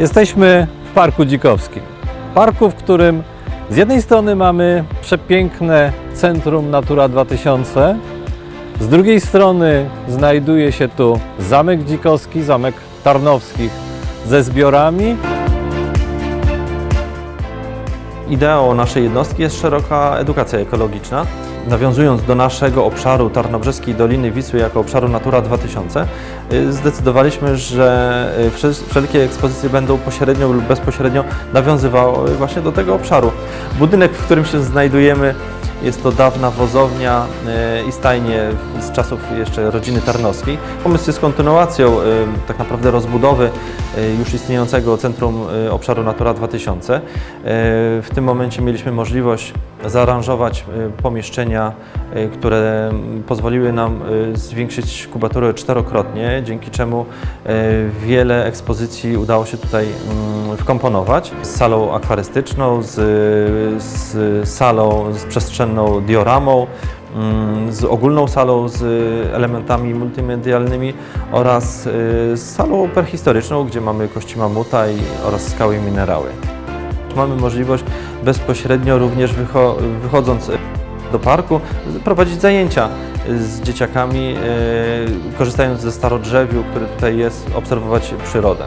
Jesteśmy w Parku Dzikowskim. Parku, w którym z jednej strony mamy przepiękne Centrum Natura 2000, z drugiej strony znajduje się tu Zamek Dzikowski, Zamek Tarnowskich ze zbiorami. Ideą naszej jednostki jest szeroka edukacja ekologiczna. Nawiązując do naszego obszaru Tarnobrzeskiej Doliny Wisły jako obszaru Natura 2000, y, zdecydowaliśmy, że y, wsze- wszelkie ekspozycje będą pośrednio lub bezpośrednio nawiązywały właśnie do tego obszaru. Budynek, w którym się znajdujemy, jest to dawna wozownia y, i stajnie z czasów jeszcze rodziny Tarnowskiej. Pomysł jest kontynuacją y, tak naprawdę rozbudowy y, już istniejącego Centrum Obszaru Natura 2000. Y, W tym momencie mieliśmy możliwość zaaranżować pomieszczenia, które pozwoliły nam zwiększyć kubaturę czterokrotnie, dzięki czemu wiele ekspozycji udało się tutaj mm, wkomponować. Z salą akwarystyczną, z, z salą, z przestrzenną dioramą, mm, z ogólną salą z elementami multimedialnymi oraz y, z salą prehistoryczną, gdzie mamy kości mamuta oraz skały i minerały. Mamy możliwość bezpośrednio również wycho- wychodząc do parku prowadzić zajęcia z dzieciakami, y, korzystając ze starodrzewiu, które tutaj jest, obserwować przyrodę.